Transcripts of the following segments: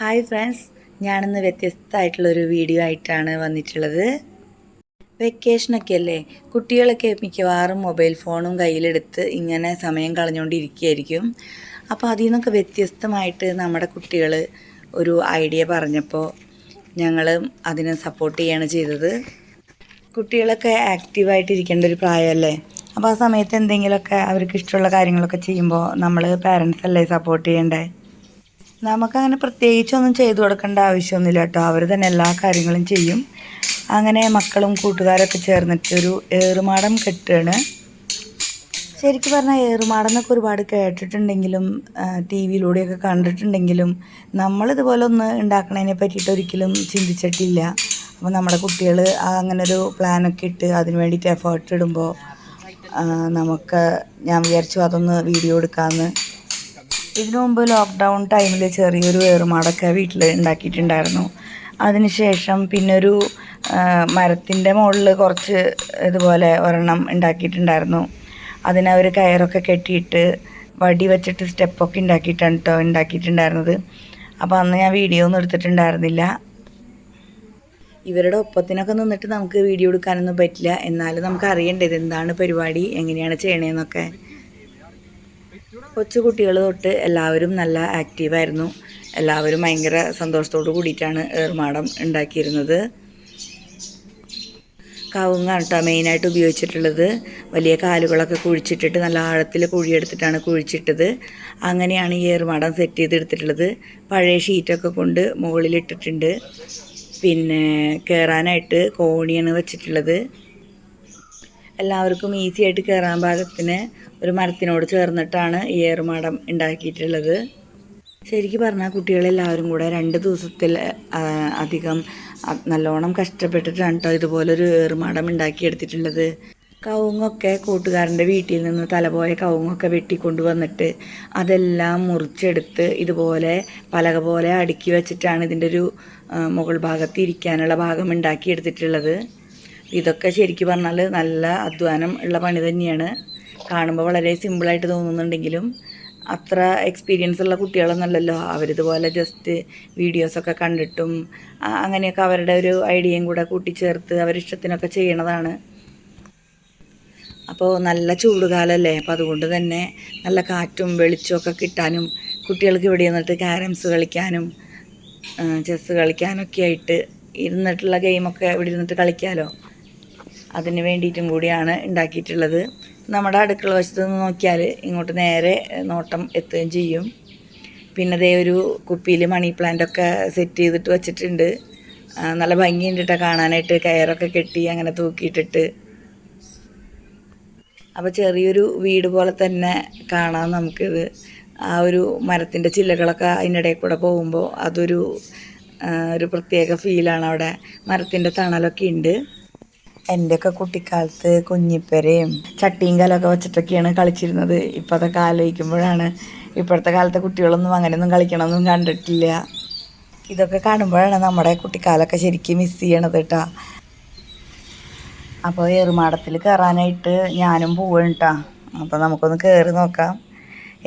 Hi friends ഞാനിന്ന് വ്യത്യസ്തമായിട്ടുള്ളൊരു video ആയിട്ടാണ് വന്നിട്ടുള്ളത്. വെക്കേഷനൊക്കെ അല്ലേ? കുട്ടികളൊക്കെ മിക്കവാറും മൊബൈൽ ഫോണും കയ്യിലെടുത്ത് ഇങ്ങനെ സമയം കളഞ്ഞുകൊണ്ടിരിക്കുകയായിരിക്കും അപ്പോൾ അതിൽ നിന്നൊക്കെ വ്യത്യസ്തമായിട്ട് നമ്മുടെ കുട്ടികൾ ഒരു ഐഡിയ പറഞ്ഞപ്പോൾ ഞങ്ങൾ അതിനെ സപ്പോർട്ട് ചെയ്യാണ് ചെയ്തത്. കുട്ടികളൊക്കെ ആക്റ്റീവായിട്ടിരിക്കേണ്ട ഒരു പ്രായമല്ലേ? അപ്പോൾ ആ സമയത്ത് എന്തെങ്കിലുമൊക്കെ അവർക്ക് ഇഷ്ടമുള്ള കാര്യങ്ങളൊക്കെ ചെയ്യുമ്പോൾ നമ്മൾ പാരൻസ് അല്ലേ സപ്പോർട്ട് ചെയ്യണ്ടേ? നമുക്കങ്ങനെ പ്രത്യേകിച്ചൊന്നും ചെയ്തു കൊടുക്കേണ്ട ആവശ്യമൊന്നുമില്ല കേട്ടോ. അവർ തന്നെ എല്ലാ കാര്യങ്ങളും ചെയ്യും. അങ്ങനെ മക്കളും കൂട്ടുകാരൊക്കെ ചേർന്നിട്ട് ഒരു ഏറുമാടം കെട്ടുകയാണ്. ശരിക്കും പറഞ്ഞാൽ ഏറുമാടം എന്നൊക്കെ ഒരുപാട് കേട്ടിട്ടുണ്ടെങ്കിലും ടി വിയിലൂടെയൊക്കെ കണ്ടിട്ടുണ്ടെങ്കിലും നമ്മളിതുപോലെ ഒന്ന് ഉണ്ടാക്കണതിനെ പറ്റിയിട്ട് ഒരിക്കലും ചിന്തിച്ചിട്ടില്ല. അപ്പോൾ നമ്മുടെ കുട്ടികൾ അങ്ങനൊരു പ്ലാനൊക്കെ ഇട്ട് അതിന് വേണ്ടിയിട്ട് എഫേർട്ട് ഇടുമ്പോൾ നമുക്ക് ഞാൻ വിചാരിച്ചു അതൊന്ന് വീഡിയോ എടുക്കാമെന്ന് ഇതിനു മുമ്പ് ലോക്ക്ഡൗൺ ടൈമിൽ ചെറിയൊരു വേറുമാടൊക്കെ വീട്ടിൽ ഉണ്ടാക്കിയിട്ടുണ്ടായിരുന്നു. അതിനുശേഷം പിന്നൊരു മരത്തിന്റെ മുകളിൽ കുറച്ച് ഇതുപോലെ ഒരെണ്ണം ഉണ്ടാക്കിയിട്ടുണ്ടായിരുന്നു. അതിനവർ കയറൊക്കെ കെട്ടിയിട്ട് വടി വെച്ചിട്ട് സ്റ്റെപ്പൊക്കെ ഉണ്ടാക്കിയിട്ടാണ് കേട്ടോ ഉണ്ടാക്കിയിട്ടുണ്ടായിരുന്നത്. അപ്പോൾ അന്ന് ഞാൻ വീഡിയോ ഒന്നും എടുത്തിട്ടുണ്ടായിരുന്നില്ല. ഇവരുടെ ഒപ്പത്തിനൊക്കെ നിന്നിട്ട് നമുക്ക് വീഡിയോ എടുക്കാനൊന്നും പറ്റില്ല. എന്നാലും നമുക്ക് അറിയേണ്ടത് എന്താണ് പരിപാടി എങ്ങനെയാണ് ചെയ്യണതെന്നൊക്കെ കൊച്ചു കുട്ടികൾ തൊട്ട് എല്ലാവരും നല്ല ആക്റ്റീവായിരുന്നു. എല്ലാവരും ഭയങ്കര സന്തോഷത്തോടു കൂടിയിട്ടാണ് ഏർമാടം ഉണ്ടാക്കിയിരുന്നത്. കവുങ്ങാണ് കേട്ടോ മെയിനായിട്ട് ഉപയോഗിച്ചിട്ടുള്ളത്. വലിയ കാലുകളൊക്കെ കുഴിച്ചിട്ടിട്ട് നല്ല ആഴത്തിൽ കുഴിയെടുത്തിട്ടാണ് കുഴിച്ചിട്ടത്. അങ്ങനെയാണ് ഈ ഏർമാടം സെറ്റ് ചെയ്തെടുത്തിട്ടുള്ളത്. പഴയ ഷീറ്റൊക്കെ കൊണ്ട് മുകളിലിട്ടിട്ടുണ്ട്. പിന്നെ കയറാനായിട്ട് കോണിയാണ് വെച്ചിട്ടുള്ളത്. എല്ലാവർക്കും ഈസി ആയിട്ട് കയറാൻ പാകത്തിന് ഒരു മരത്തിനോട് ചേർന്നിട്ടാണ് ഈ ഏറുമാടം ഉണ്ടാക്കിയിട്ടുള്ളത്. ശരിക്കും പറഞ്ഞാൽ കുട്ടികളെല്ലാവരും കൂടെ രണ്ട് ദിവസത്തിൽ അധികം നല്ലോണം കഷ്ടപ്പെട്ടിട്ടാണ് കേട്ടോ ഇതുപോലൊരു ഏറുമാടം ഉണ്ടാക്കിയെടുത്തിട്ടുള്ളത്. കവുങ്ങൊക്കെ കൂട്ടുകാരന്റെ വീട്ടിൽ നിന്ന് തലപോയ കവുങ്ങൊക്കെ വെട്ടിക്കൊണ്ടു വന്നിട്ട് അതെല്ലാം മുറിച്ചെടുത്ത് ഇതുപോലെ പലക പോലെ അടുക്കി വെച്ചിട്ടാണ് ഇതിന്റെ ഒരു മുകൾ ഭാഗത്ത് ഇരിക്കാനുള്ള ഭാഗം ഉണ്ടാക്കിയെടുത്തിട്ടുള്ളത്. ഇതൊക്കെ ശരിക്കും പറഞ്ഞാൽ നല്ല അധ്വാനം ഉള്ള പണി തന്നെയാണ്. കാണുമ്പോൾ വളരെ സിമ്പിളായിട്ട് തോന്നുന്നുണ്ടെങ്കിലും അത്ര എക്സ്പീരിയൻസ് ഉള്ള കുട്ടികളൊന്നുമല്ലല്ലോ. അവരിതുപോലെ ജസ്റ്റ് വീഡിയോസൊക്കെ കണ്ടിട്ടും അങ്ങനെയൊക്കെ അവരുടെ ഒരു ഐഡിയയും കൂടെ കൂട്ടിച്ചേർത്ത് അവരിഷ്ടത്തിനൊക്കെ ചെയ്യണതാണ്. അപ്പോൾ നല്ല ചൂടുകാലമല്ലേ അപ്പോൾ അതുകൊണ്ട് തന്നെ നല്ല കാറ്റും വെളിച്ചമൊക്കെ കിട്ടാനും കുട്ടികൾക്ക് ഇവിടെ നിന്നിട്ട് ക്യാരംസ് കളിക്കാനും ചെസ്സ് കളിക്കാനൊക്കെ ആയിട്ട് ഇരുന്നിട്ടുള്ള ഗെയിമൊക്കെ ഇവിടെ ഇരുന്നിട്ട് കളിക്കാമല്ലോ അതിന് വേണ്ടിയിട്ടും കൂടിയാണ് ഉണ്ടാക്കിയിട്ടുള്ളത്. നമ്മുടെ അടുക്കള വശത്ത് നിന്ന് നോക്കിയാൽ ഇങ്ങോട്ട് നേരെ നോട്ടം എത്തുകയും ചെയ്യും. പിന്നെ അതേ ഒരു കുപ്പിയിൽ മണി പ്ലാന്റൊക്കെ സെറ്റ് ചെയ്തിട്ട് വെച്ചിട്ടുണ്ട്. നല്ല ഭംഗിയുണ്ട് കേട്ടോ കാണാനായിട്ട്. കയറൊക്കെ കെട്ടി അങ്ങനെ തൂക്കിയിട്ടിട്ട്. അപ്പോൾ ചെറിയൊരു വീട് പോലെ തന്നെ കാണാം നമുക്കിത്. ആ ഒരു മരത്തിന്റെ ചില്ലകളൊക്കെ അതിനിടയിൽ കൂടെ പോകുമ്പോൾ അതൊരു ഒരു പ്രത്യേക ഫീലാണ് അവിടെ. മരത്തിന്റെ തണലൊക്കെ ഉണ്ട്. എന്റെയൊക്കെ കുട്ടിക്കാലത്ത് കുഞ്ഞിപ്പരയും ചട്ടിയും കലമൊക്കെ വെച്ചിട്ടൊക്കെയാണ് കളിച്ചിരുന്നത്. ഇപ്പോഴത്തെ അതൊക്കെ ആലോചിക്കുമ്പോഴാണ് ഇപ്പോഴത്തെ കാലത്തെ കുട്ടികളൊന്നും അങ്ങനെയൊന്നും കളിക്കണമെന്നും കണ്ടിട്ടില്ല. ഇതൊക്കെ കാണുമ്പോഴാണ് നമ്മുടെ കുട്ടിക്കാലമൊക്കെ ശരിക്കും മിസ് ചെയ്യണത് കേട്ടോ. അപ്പോൾ ഏറുമാടത്തിൽ കയറാനായിട്ട് ഞാനും പോവാണ് കേട്ടോ അപ്പോൾ നമുക്കൊന്ന് കയറി നോക്കാം.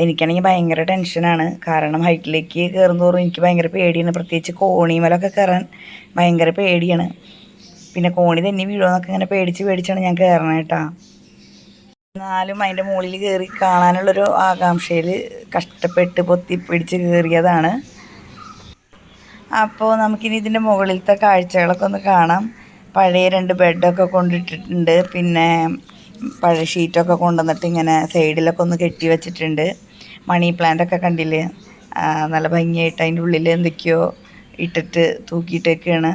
എനിക്കാണെങ്കിൽ ഭയങ്കര ടെൻഷനാണ് കാരണം ഹൈറ്റിലേക്ക് കയറും എനിക്ക് ഭയങ്കര പേടിയാണ്. പ്രത്യേകിച്ച് കോണിമലൊക്കെ കയറാൻ ഭയങ്കര പേടിയാണ്. പിന്നെ കോണി തന്നെ വീഴുമെന്നൊക്കെ ഇങ്ങനെ പേടിച്ച് പേടിച്ചാണ് ഞാൻ കയറണേ കേട്ടാ എന്നാലും അതിന്റെ മുകളിൽ കയറി കാണാനുള്ളൊരു ആകാംക്ഷയിൽ കഷ്ടപ്പെട്ട് പൊത്തി പിടിച്ച് കയറിയതാണ് അപ്പോൾ നമുക്കിനി ഇതിന്റെ മുകളിലത്തെ കാഴ്ചകളൊക്കെ ഒന്ന് കാണാം. പഴയ രണ്ട് ബെഡൊക്കെ കൊണ്ടിട്ടിട്ടുണ്ട്. പിന്നെ പഴയ ഷീറ്റൊക്കെ കൊണ്ടുവന്നിട്ട് ഇങ്ങനെ സൈഡിലൊക്കെ ഒന്ന് കെട്ടി വെച്ചിട്ടുണ്ട്. മണി പ്ലാന്റൊക്കെ കണ്ടില്ലേ? നല്ല ഭംഗിയായിട്ട് അതിന്റെ ഉള്ളിൽ എന്തൊക്കെയോ ഇട്ടിട്ട് തൂക്കിയിട്ടൊക്കെയാണ്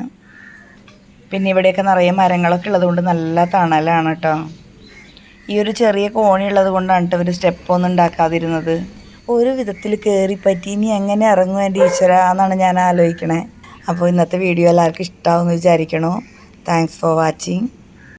പിന്നെ ഇവിടെയൊക്കെ നിറയെ മരങ്ങളൊക്കെ ഉള്ളതുകൊണ്ട് നല്ല തണലാണ് കേട്ടോ. ഈ ഒരു ചെറിയ കോണി ഉള്ളത് കൊണ്ടാണ് കേട്ടോ ഇവർ സ്റ്റെപ്പൊന്നും ഉണ്ടാക്കാതിരുന്നത്. ഒരു വിധത്തിൽ കയറിപ്പറ്റി ഇനി എങ്ങനെ ഇറങ്ങും എന്റെ എന്നാണ് ഞാൻ ആലോചിക്കണേ. അപ്പോൾ ഇന്നത്തെ വീഡിയോ എല്ലാവർക്കും ഇഷ്ടമാവുമെന്ന് വിചാരിക്കണോ. Thanks for watching